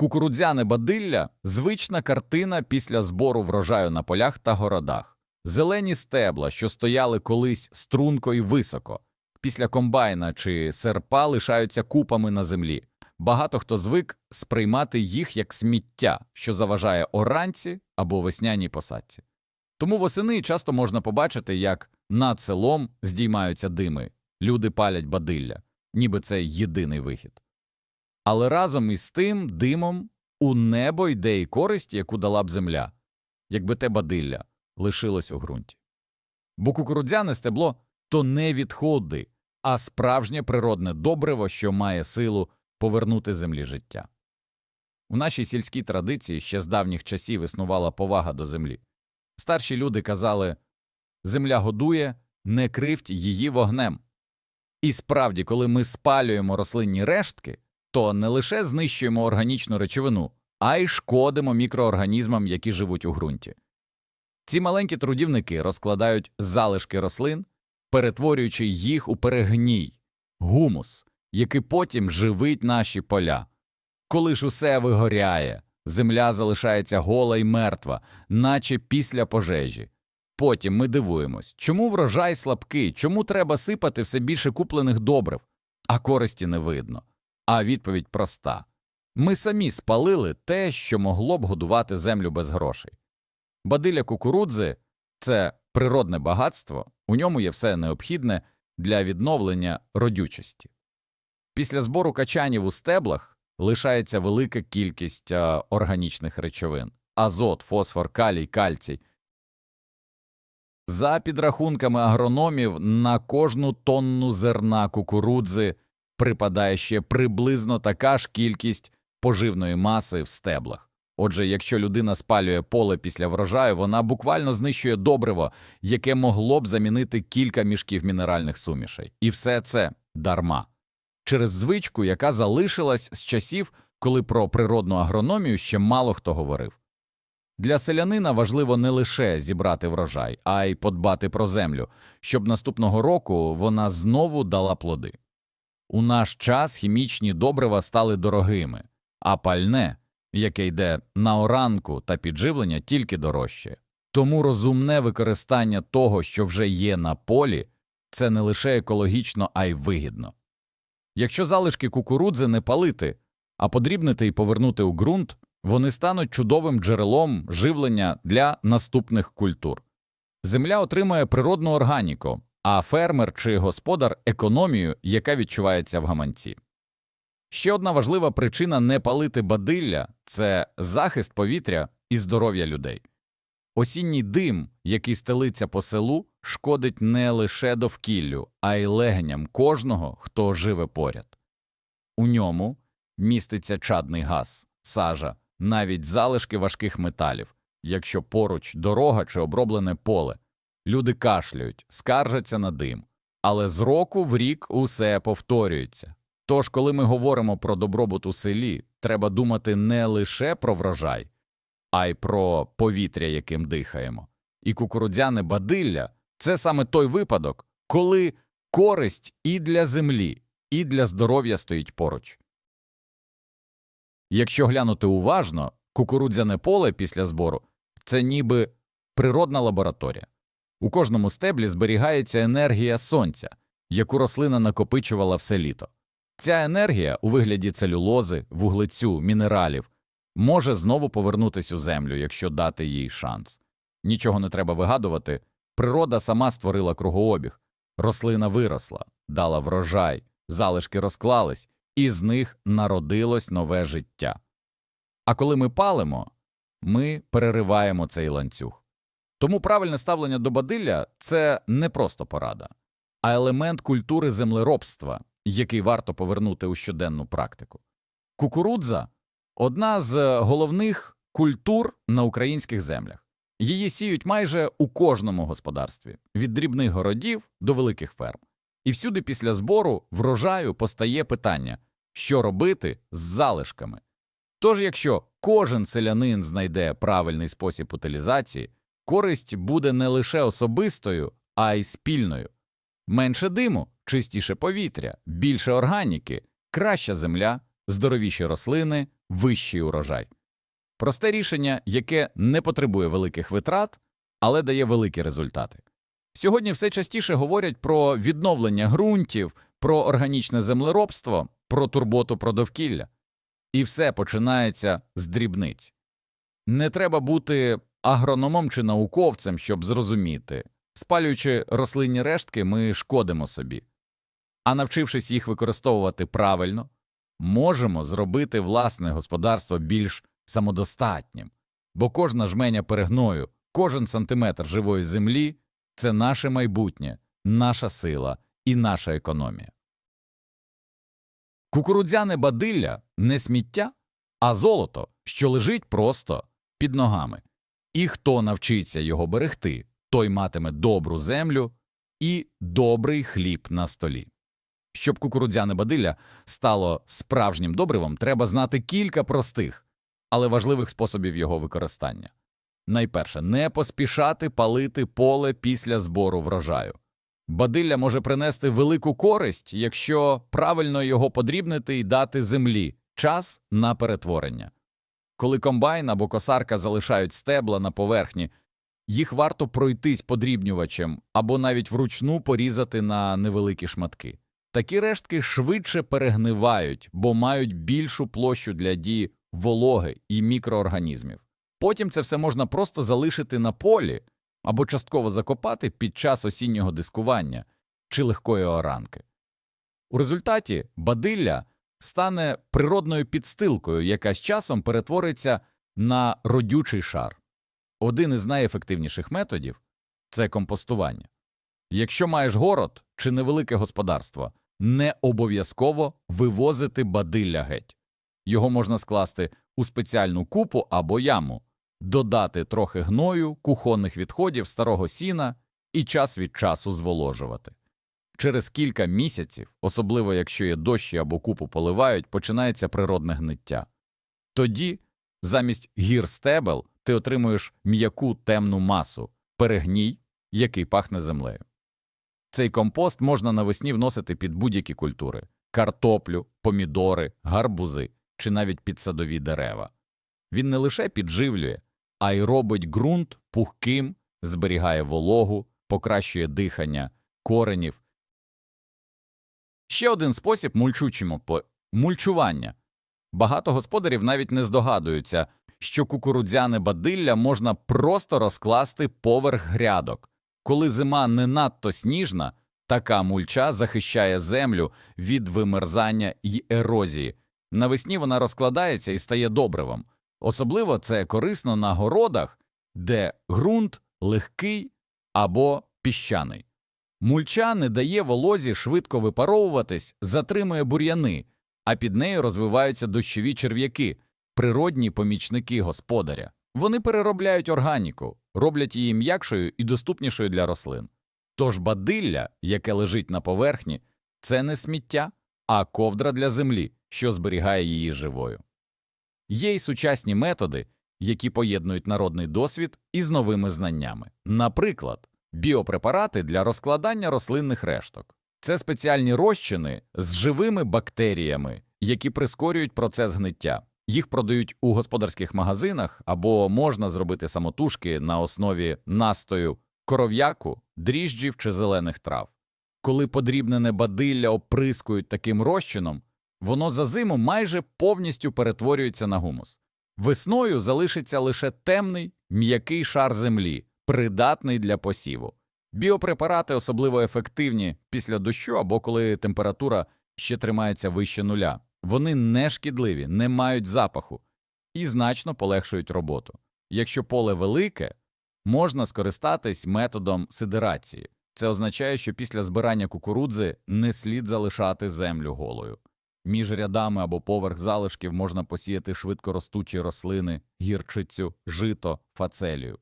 Кукурудзяне бадилля звична картина після збору врожаю на полях та городах. Зелені стебла, що стояли колись струнко і високо, після комбайна чи серпа лишаються купами на землі. Багато хто звик сприймати їх як сміття, що заважає оранці або весняній посадці. Тому восени часто можна побачити, як над селом здіймаються дими, люди палять бадилля, ніби це єдиний вихід. Але разом із тим димом у небо йде і користь, яку дала б земля, якби те бадилля лишилось у ґрунті. Бо кукурудзяне стебло то не відходи, а справжнє природне добриво, що має силу повернути землі життя. У нашій сільській традиції ще з давніх часів існувала повага до землі. Старші люди казали земля годує, не кривть її вогнем. І справді, коли ми спалюємо рослинні рештки, то не лише знищуємо органічну речовину, а й шкодимо мікроорганізмам, які живуть у ґрунті. Ці маленькі трудівники розкладають залишки рослин, перетворюючи їх у перегній, гумус, який потім живить наші поля. Коли ж усе вигоряє, земля залишається гола й мертва, наче після пожежі. Потім ми дивуємось, чому врожай слабкий, чому треба сипати все більше куплених добрив, а користі не видно. А відповідь проста ми самі спалили те, що могло б годувати землю без грошей. Бадиля кукурудзи це природне багатство, у ньому є все необхідне для відновлення родючості. Після збору качанів у стеблах лишається велика кількість а, органічних речовин азот, фосфор, калій, кальцій. За підрахунками агрономів, на кожну тонну зерна кукурудзи припадає ще приблизно така ж кількість поживної маси в стеблах. Отже, якщо людина спалює поле після врожаю, вона буквально знищує добриво, яке могло б замінити кілька мішків мінеральних сумішей. І все це дарма. Через звичку, яка залишилась з часів, коли про природну агрономію ще мало хто говорив. Для селянина важливо не лише зібрати врожай, а й подбати про землю, щоб наступного року вона знову дала плоди. У наш час хімічні добрива стали дорогими, а пальне, яке йде на оранку та підживлення, тільки дорожче. Тому розумне використання того, що вже є на полі, це не лише екологічно, а й вигідно. Якщо залишки кукурудзи не палити, а подрібнити і повернути у ґрунт, вони стануть чудовим джерелом живлення для наступних культур. Земля отримає природну органіку, а фермер чи господар економію, яка відчувається в гаманці. Ще одна важлива причина не палити бадилля це захист повітря і здоров'я людей. Осінній дим, який стелиться по селу, шкодить не лише довкіллю, а й легеням кожного, хто живе поряд. У ньому міститься чадний газ, сажа, навіть залишки важких металів, якщо поруч дорога чи оброблене поле. Люди кашляють, скаржаться на дим, але з року в рік усе повторюється. Тож, коли ми говоримо про добробут у селі, треба думати не лише про врожай, а й про повітря, яким дихаємо. І кукурудзяне бадилля це саме той випадок, коли користь і для землі, і для здоров'я стоїть поруч. Якщо глянути уважно, кукурудзяне поле після збору це ніби природна лабораторія. У кожному стеблі зберігається енергія сонця, яку рослина накопичувала все літо. Ця енергія у вигляді целюлози, вуглецю, мінералів може знову повернутися у землю, якщо дати їй шанс. Нічого не треба вигадувати, природа сама створила кругообіг, рослина виросла, дала врожай, залишки розклались, і з них народилось нове життя. А коли ми палимо, ми перериваємо цей ланцюг. Тому правильне ставлення до бадилля це не просто порада, а елемент культури землеробства, який варто повернути у щоденну практику. Кукурудза одна з головних культур на українських землях. Її сіють майже у кожному господарстві від дрібних городів до великих ферм. І всюди після збору врожаю постає питання, що робити з залишками. Тож, якщо кожен селянин знайде правильний спосіб утилізації, користь буде не лише особистою, а й спільною. Менше диму, чистіше повітря, більше органіки, краща земля, здоровіші рослини, вищий урожай. Просте рішення, яке не потребує великих витрат, але дає великі результати. Сьогодні все частіше говорять про відновлення ґрунтів, про органічне землеробство, про турботу про довкілля. І все починається з дрібниць. Не треба бути агрономом чи науковцем, щоб зрозуміти. Спалюючи рослинні рештки, ми шкодимо собі. А навчившись їх використовувати правильно, можемо зробити власне господарство більш самодостатнім, бо кожна жменя перегною, кожен сантиметр живої землі це наше майбутнє, наша сила і наша економія. Кукурудзяне бадилля не сміття, а золото, що лежить просто під ногами. І хто навчиться його берегти, той матиме добру землю і добрий хліб на столі. Щоб кукурудзяне бадилля стало справжнім добривом, треба знати кілька простих, але важливих способів його використання. Найперше, не поспішати палити поле після збору врожаю. Бадилля може принести велику користь, якщо правильно його подрібнити і дати землі час на перетворення. Коли комбайн або косарка залишають стебла на поверхні, їх варто пройтись подрібнювачем або навіть вручну порізати на невеликі шматки. Такі рештки швидше перегнивають, бо мають більшу площу для дії вологи і мікроорганізмів. Потім це все можна просто залишити на полі або частково закопати під час осіннього дискування чи легкої оранки. У результаті бадилля стане природною підстилкою, яка з часом перетвориться на родючий шар. Один із найефективніших методів це компостування. Якщо маєш город чи невелике господарство, не обов'язково вивозити бадилля геть. Його можна скласти у спеціальну купу або яму, додати трохи гною, кухонних відходів, старого сіна і час від часу зволожувати. Через кілька місяців, особливо якщо є дощі або купу поливають, починається природне гниття. Тоді, замість гір стебел, ти отримуєш м'яку темну масу, перегній, який пахне землею. Цей компост можна навесні вносити під будь-які культури картоплю, помідори, гарбузи чи навіть під садові дерева. Він не лише підживлює, а й робить ґрунт пухким, зберігає вологу, покращує дихання, коренів. Ще один спосіб мульчучимо мульчування. Багато господарів навіть не здогадуються, що кукурудзяне бадилля можна просто розкласти поверх грядок. Коли зима не надто сніжна, така мульча захищає землю від вимерзання й ерозії. Навесні вона розкладається і стає добривом. Особливо це корисно на городах, де ґрунт легкий або піщаний. Мульча не дає волозі швидко випаровуватись, затримує бур'яни, а під нею розвиваються дощові черв'яки, природні помічники господаря. Вони переробляють органіку, роблять її м'якшою і доступнішою для рослин. Тож бадилля, яке лежить на поверхні, це не сміття, а ковдра для землі, що зберігає її живою. Є й сучасні методи, які поєднують народний досвід із новими знаннями. Наприклад, біопрепарати для розкладання рослинних решток. Це спеціальні розчини з живими бактеріями, які прискорюють процес гниття. Їх продають у господарських магазинах або можна зробити самотужки на основі настою коров'яку, дріжджів чи зелених трав. Коли подрібнене бадилля оприскують таким розчином, воно за зиму майже повністю перетворюється на гумус. Весною залишиться лише темний, м'який шар землі, придатний для посіву. Біопрепарати особливо ефективні після дощу або коли температура ще тримається вище нуля. Вони не шкідливі, не мають запаху і значно полегшують роботу. Якщо поле велике, можна скористатись методом сидерації. Це означає, що після збирання кукурудзи не слід залишати землю голою. Між рядами або поверх залишків можна посіяти швидкоростучі рослини, гірчицю, жито, фацелію.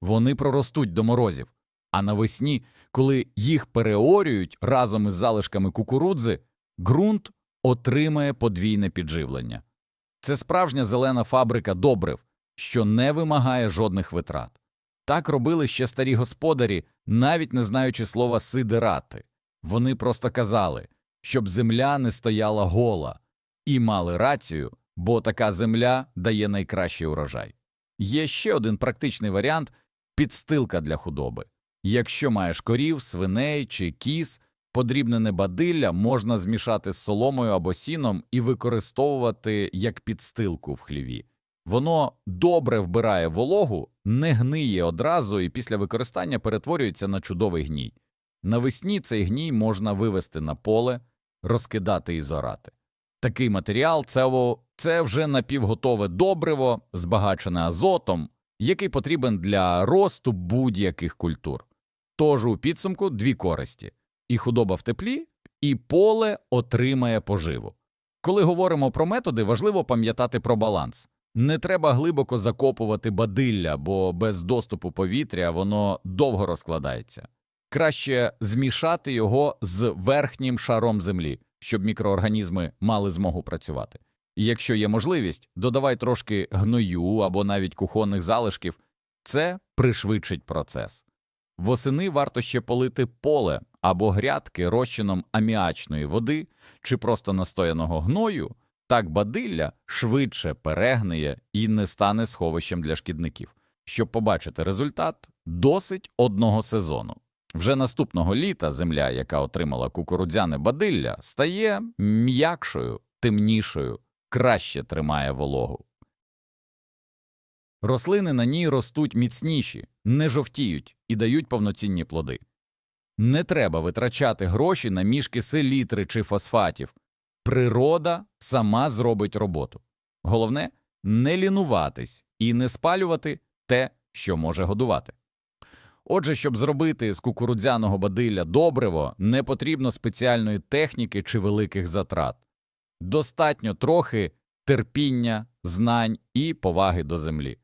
Вони проростуть до морозів, а навесні, коли їх переорюють разом із залишками кукурудзи, ґрунт отримає подвійне підживлення. Це справжня зелена фабрика добрив, що не вимагає жодних витрат. Так робили ще старі господарі, навіть не знаючи слова сидирати. Вони просто казали, щоб земля не стояла гола, І мали рацію, бо така земля дає найкращий урожай. Є ще один практичний варіант підстилка для худоби. Якщо маєш корів, свиней чи кіз, подрібнене бадилля можна змішати з соломою або сіном і використовувати як підстилку в хліві. Воно добре вбирає вологу, не гниє одразу і після використання перетворюється на чудовий гній. Навесні цей гній можна вивести на поле, розкидати і зорати. Такий матеріал це, це вже напівготове добриво, збагачене азотом, який потрібен для росту будь-яких культур. Тож у підсумку дві користі і худоба в теплі, і поле отримає поживу. Коли говоримо про методи, важливо пам'ятати про баланс. Не треба глибоко закопувати бадилля, бо без доступу повітря воно довго розкладається. Краще змішати його з верхнім шаром землі, щоб мікроорганізми мали змогу працювати. Якщо є можливість, додавай трошки гною або навіть кухонних залишків, це пришвидшить процес. Восени варто ще полити поле або грядки розчином аміачної води чи просто настояного гною, так бадилля швидше перегниє і не стане сховищем для шкідників. Щоб побачити результат, досить одного сезону. Вже наступного літа земля, яка отримала кукурудзяне бадилля, стає м'якшою, темнішою, краще тримає вологу. Рослини на ній ростуть міцніші, не жовтіють і дають повноцінні плоди. Не треба витрачати гроші на мішки селітри чи фосфатів. Природа сама зробить роботу. Головне не лінуватись і не спалювати те, що може годувати. Отже, щоб зробити з кукурудзяного бадилля добриво, не потрібно спеціальної техніки чи великих затрат. Достатньо трохи терпіння, знань і поваги до землі.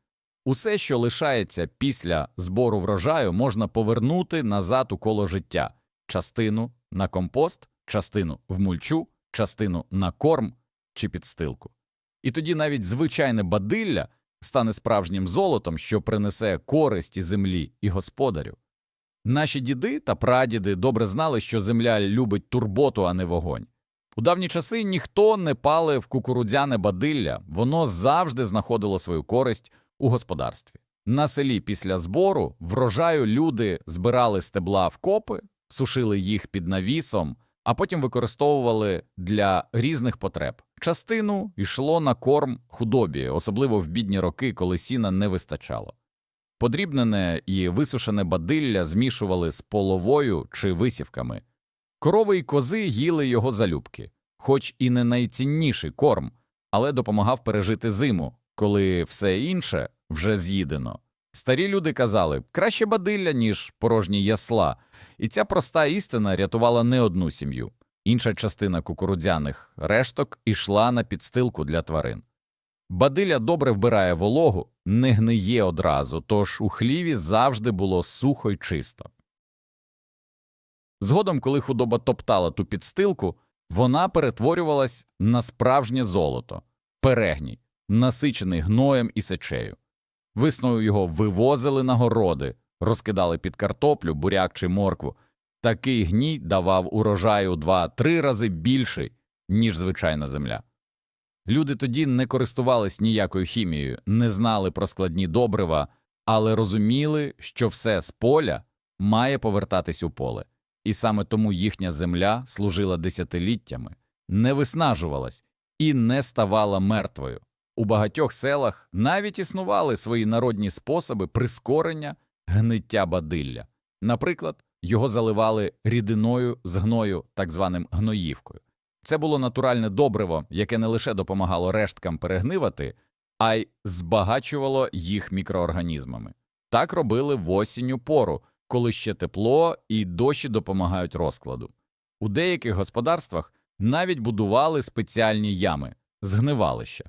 Усе, що лишається після збору врожаю, можна повернути назад у коло життя частину на компост, частину в мульчу, частину на корм чи підстилку. І тоді навіть звичайне бадилля стане справжнім золотом, що принесе користь і землі і господарю. Наші діди та прадіди добре знали, що земля любить турботу, а не вогонь. У давні часи ніхто не палив кукурудзяне бадилля, воно завжди знаходило свою користь у господарстві. На селі після збору врожаю люди збирали стебла в копи, сушили їх під навісом, а потім використовували для різних потреб. Частину йшло на корм худобі, особливо в бідні роки, коли сіна не вистачало. Подрібнене і висушене бадилля змішували з половою чи висівками. Корови й кози їли його залюбки, хоч і не найцінніший корм, але допомагав пережити зиму, коли все інше вже з'їдено. Старі люди казали краще бадилля, ніж порожні ясла, і ця проста істина рятувала не одну сім'ю. Інша частина кукурудзяних решток ішла на підстилку для тварин. Бадилля добре вбирає вологу, не гниє одразу, тож у хліві завжди було сухо й чисто. Згодом, коли худоба топтала ту підстилку, вона перетворювалась на справжнє золото, перегній, насичений гноєм і сечею. Весною його вивозили на городи, розкидали під картоплю, буряк чи моркву. Такий гній давав урожаю два-три рази більший, ніж звичайна земля. Люди тоді не користувались ніякою хімією, не знали про складні добрива, але розуміли, що все з поля має повертатись у поле, і саме тому їхня земля служила десятиліттями, не виснажувалась і не ставала мертвою. У багатьох селах навіть існували свої народні способи прискорення гниття бадилля. Наприклад, його заливали рідиною з гною, так званим гноївкою. Це було натуральне добриво, яке не лише допомагало решткам перегнивати, а й збагачувало їх мікроорганізмами. Так робили в осінню пору, коли ще тепло і дощі допомагають розкладу. У деяких господарствах навіть будували спеціальні ями згнивалища.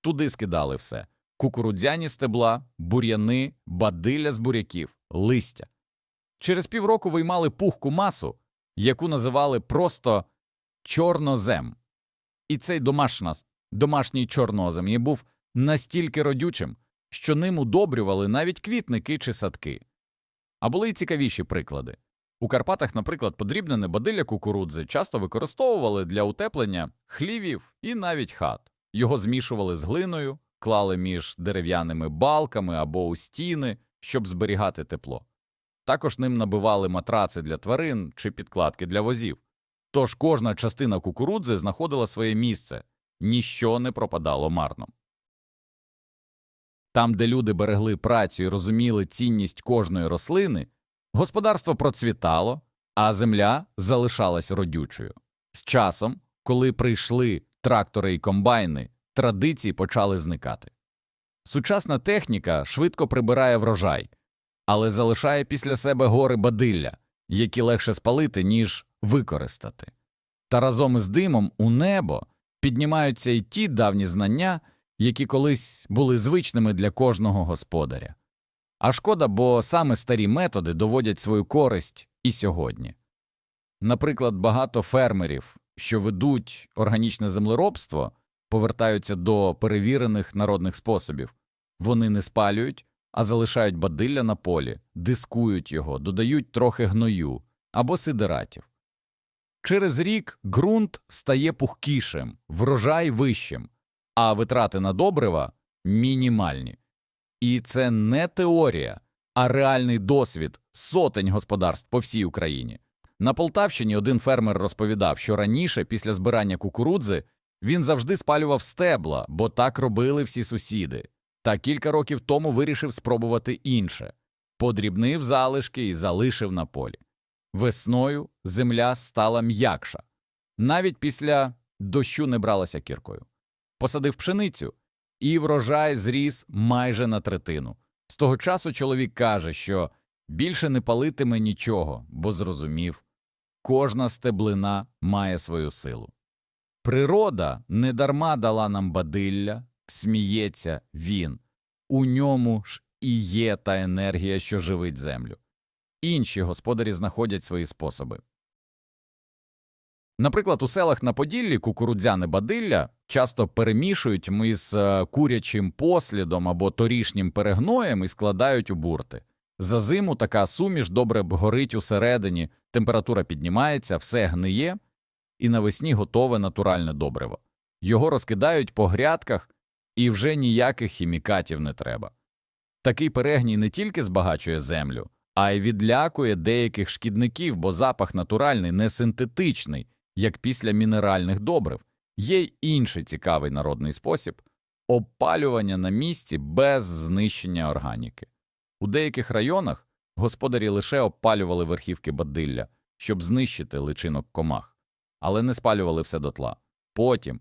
Туди скидали все кукурудзяні стебла, бур'яни, бадилля з буряків, листя. Через півроку виймали пухку масу, яку називали просто чорнозем. І цей домашна, домашній чорнозем і був настільки родючим, що ним удобрювали навіть квітники чи садки. А були й цікавіші приклади. У Карпатах, наприклад, подрібнене бадилля кукурудзи часто використовували для утеплення хлівів і навіть хат. Його змішували з глиною, клали між дерев'яними балками або у стіни, щоб зберігати тепло. Також ним набивали матраци для тварин чи підкладки для возів. Тож кожна частина кукурудзи знаходила своє місце, ніщо не пропадало марно. Там, де люди берегли працю і розуміли цінність кожної рослини, господарство процвітало, а земля залишалась родючою. З часом, коли прийшли трактори і комбайни, традиції почали зникати. Сучасна техніка швидко прибирає врожай, але залишає після себе гори бадилля, які легше спалити, ніж використати. Та разом із димом у небо піднімаються й ті давні знання, які колись були звичними для кожного господаря. А шкода, бо саме старі методи доводять свою користь і сьогодні. Наприклад, багато фермерів, що ведуть органічне землеробство, повертаються до перевірених народних способів. Вони не спалюють, а залишають бадилля на полі, дискують його, додають трохи гною або сидератів. Через рік ґрунт стає пухкішим, врожай вищим, а витрати на добрива мінімальні. І це не теорія, а реальний досвід сотень господарств по всій Україні. На Полтавщині один фермер розповідав, що раніше, після збирання кукурудзи, він завжди спалював стебла, бо так робили всі сусіди. Та кілька років тому вирішив спробувати інше подрібнив залишки і залишив на полі. Весною земля стала м'якша. Навіть після дощу не бралася кіркою. Посадив пшеницю, і врожай зріс майже на третину. З того часу чоловік каже, що більше не палитиме нічого, бо зрозумів кожна стеблина має свою силу. Природа недарма дала нам бадилля, сміється він, у ньому ж і є та енергія, що живить землю. Інші господарі знаходять свої способи. Наприклад, у селах на Поділлі кукурудзяне бадилля часто перемішують із е, курячим послідом або торішнім перегноєм і складають у бурти. За зиму така суміш добре б горить усередині, температура піднімається, все гниє, і навесні готове натуральне добриво. Його розкидають по грядках, і вже ніяких хімікатів не треба. Такий перегній не тільки збагачує землю, а й відлякує деяких шкідників, бо запах натуральний, не синтетичний, як після мінеральних добрив. Є й інший цікавий народний спосіб опалювання на місці без знищення органіки. У деяких районах господарі лише опалювали верхівки бадилля, щоб знищити личинок комах, але не спалювали все дотла. Потім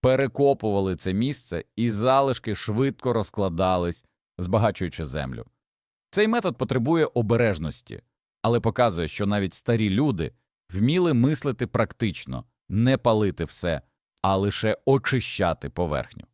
перекопували це місце, і залишки швидко розкладались, збагачуючи землю. Цей метод потребує обережності, але показує, що навіть старі люди вміли мислити практично, не палити все, а лише очищати поверхню.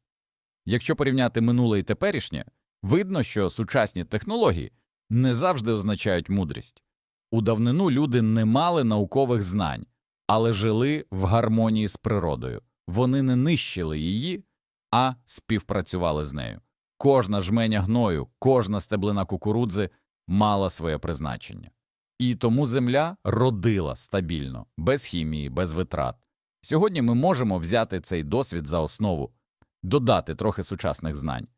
Якщо порівняти минуле і теперішнє, видно, що сучасні технології не завжди означають мудрість. У давнину люди не мали наукових знань, але жили в гармонії з природою. Вони не нищили її, а співпрацювали з нею. Кожна жменя гною, кожна стеблина кукурудзи мала своє призначення. І тому земля родила стабільно, без хімії, без витрат. Сьогодні ми можемо взяти цей досвід за основу, додати трохи сучасних знань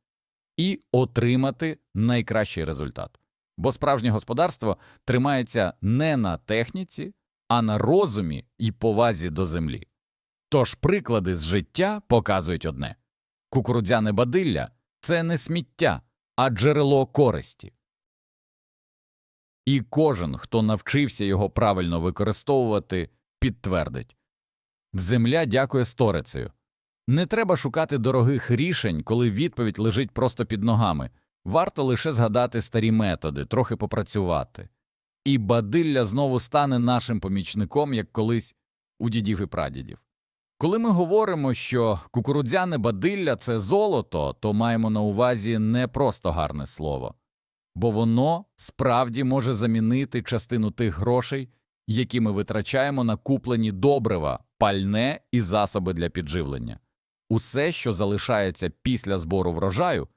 і отримати найкращий результат. Бо справжнє господарство тримається не на техніці, а на розумі і повазі до землі. Тож приклади з життя показують одне кукурудзяне бадилля це не сміття, а джерело користі. І кожен, хто навчився його правильно використовувати, підтвердить земля дякує сторицею. Не треба шукати дорогих рішень, коли відповідь лежить просто під ногами. Варто лише згадати старі методи, трохи попрацювати. І бадилля знову стане нашим помічником, як колись у дідів і прадідів. Коли ми говоримо, що кукурудзяне бадилля це золото, то маємо на увазі не просто гарне слово, бо воно справді може замінити частину тих грошей, які ми витрачаємо на куплені добрива, пальне і засоби для підживлення. Усе, що залишається після збору врожаю,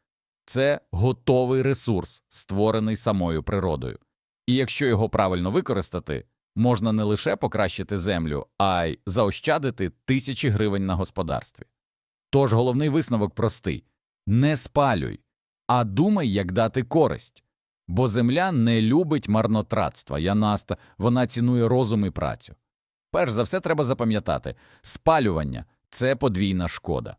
це готовий ресурс, створений самою природою. І якщо його правильно використати, можна не лише покращити землю, а й заощадити тисячі гривень на господарстві. Тож головний висновок простий не спалюй, а думай, як дати користь. Бо земля не любить марнотратства, Янаста, вона цінує розум і працю. Перш за все, треба запам'ятати спалювання це подвійна шкода.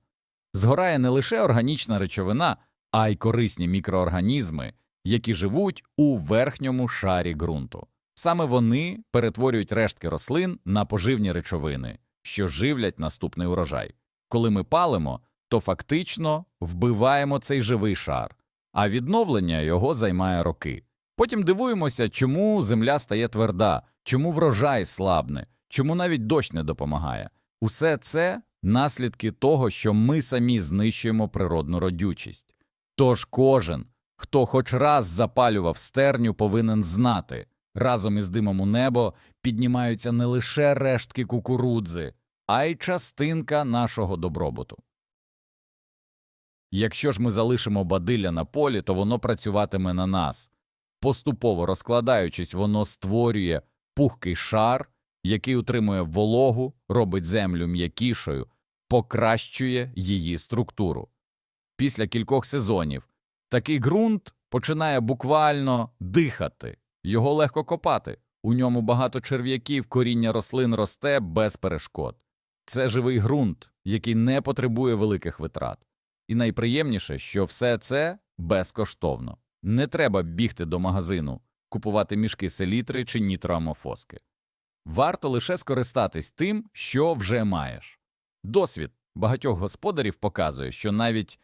Згорає не лише органічна речовина, а й корисні мікроорганізми, які живуть у верхньому шарі ґрунту. Саме вони перетворюють рештки рослин на поживні речовини, що живлять наступний урожай. Коли ми палимо, то фактично вбиваємо цей живий шар, а відновлення його займає роки. Потім дивуємося, чому земля стає тверда, чому врожай слабне, чому навіть дощ не допомагає. Усе це наслідки того, що ми самі знищуємо природну родючість. Тож кожен, хто хоч раз запалював стерню, повинен знати разом із димом у небо піднімаються не лише рештки кукурудзи, а й частинка нашого добробуту. Якщо ж ми залишимо бадилля на полі, то воно працюватиме на нас. Поступово розкладаючись, воно створює пухкий шар, який утримує вологу, робить землю м'якішою, покращує її структуру. Після кількох сезонів такий ґрунт починає буквально дихати, його легко копати, у ньому багато черв'яків, коріння рослин росте без перешкод. Це живий ґрунт, який не потребує великих витрат. І найприємніше, що все це безкоштовно. Не треба бігти до магазину, купувати мішки селітри чи нітроамофоски. Варто лише скористатись тим, що вже маєш. Досвід багатьох господарів показує, що навіть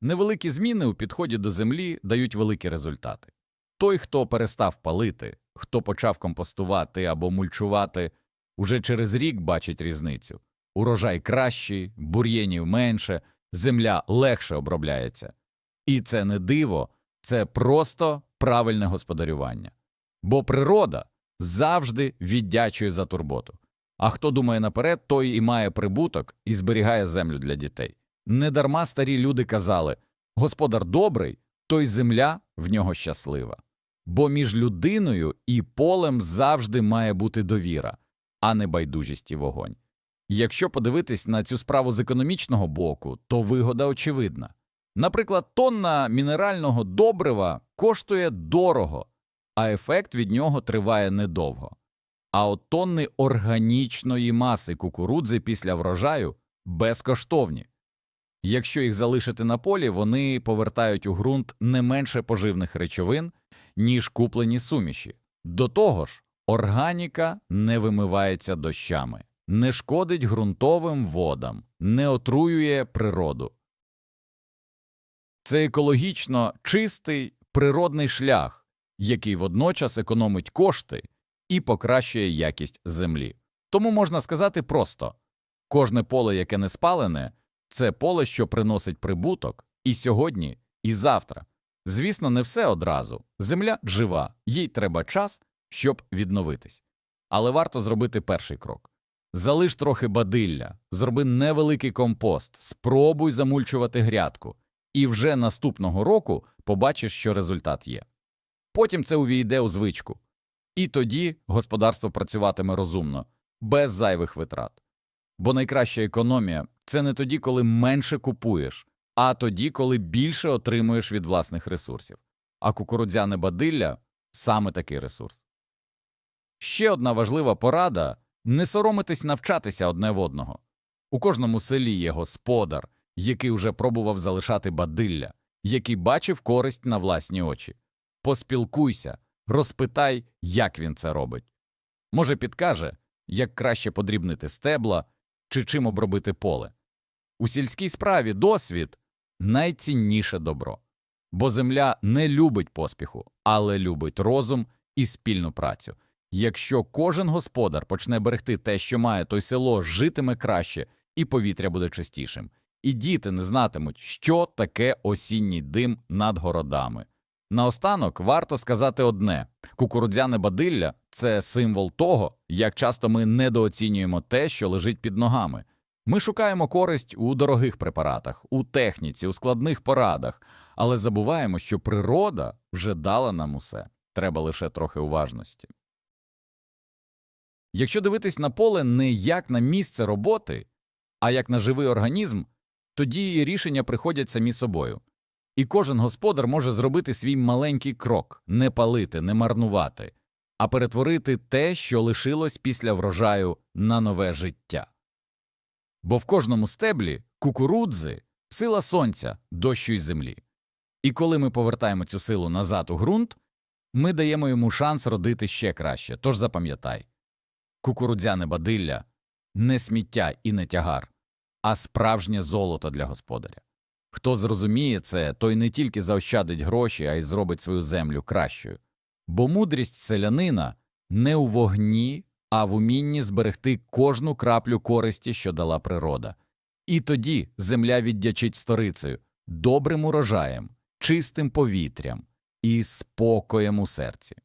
невеликі зміни у підході до землі дають великі результати. Той, хто перестав палити, хто почав компостувати або мульчувати, уже через рік бачить різницю. Урожай кращий, бур'єнів менше, земля легше обробляється. І це не диво, це просто правильне господарювання. Бо природа завжди віддячує за турботу. А хто думає наперед, той і має прибуток і зберігає землю для дітей. Недарма старі люди казали господар добрий, той земля в нього щаслива. Бо між людиною і полем завжди має бути довіра, а не байдужість і вогонь. Якщо подивитись на цю справу з економічного боку, то вигода очевидна. Наприклад, тонна мінерального добрива коштує дорого, а ефект від нього триває недовго. А от тонни органічної маси кукурудзи після врожаю безкоштовні. Якщо їх залишити на полі, вони повертають у ґрунт не менше поживних речовин, ніж куплені суміші. До того ж, органіка не вимивається дощами, не шкодить ґрунтовим водам, не отруює природу. Це екологічно чистий природний шлях, який водночас економить кошти і покращує якість землі. Тому можна сказати просто кожне поле, яке не спалене, це поле, що приносить прибуток і сьогодні, і завтра. Звісно, не все одразу. Земля жива, їй треба час, щоб відновитись. Але варто зробити перший крок. Залиш трохи бадилля, зроби невеликий компост, спробуй замульчувати грядку, і вже наступного року побачиш, що результат є. Потім це увійде у звичку. І тоді господарство працюватиме розумно, без зайвих витрат. Бо найкраща економія це не тоді, коли менше купуєш, а тоді, коли більше отримуєш від власних ресурсів. А кукурудзяне бадилля саме такий ресурс. Ще одна важлива порада не соромитись навчатися одне в одного. У кожному селі є господар, який уже пробував залишати бадилля, який бачив користь на власні очі. Поспілкуйся, розпитай, як він це робить. Може, підкаже, як краще подрібнити стебла чи чим обробити поле. У сільській справі досвід найцінніше добро, бо земля не любить поспіху, але любить розум і спільну працю. Якщо кожен господар почне берегти те, що має, то село житиме краще, і повітря буде чистішим, і діти не знатимуть, що таке осінній дим над городами. Наостанок варто сказати одне кукурудзяне бадилля це символ того, як часто ми недооцінюємо те, що лежить під ногами. Ми шукаємо користь у дорогих препаратах, у техніці, у складних порадах, але забуваємо, що природа вже дала нам усе. треба лише трохи уважності. Якщо дивитись на поле не як на місце роботи, а як на живий організм, тоді рішення приходять самі собою. І кожен господар може зробити свій маленький крок не палити, не марнувати, а перетворити те, що лишилось після врожаю, на нове життя. Бо в кожному стеблі кукурудзи сила сонця, дощу й землі. І коли ми повертаємо цю силу назад у ґрунт, ми даємо йому шанс родити ще краще. Тож запам'ятай кукурудзяне бадилля не сміття і не тягар, а справжнє золото для господаря. Хто зрозуміє це, той не тільки заощадить гроші, а й зробить свою землю кращою. Бо мудрість селянина не у вогні, а в умінні зберегти кожну краплю користі, що дала природа. І тоді земля віддячить сторицею, добрим урожаєм, чистим повітрям і спокоєм у серці.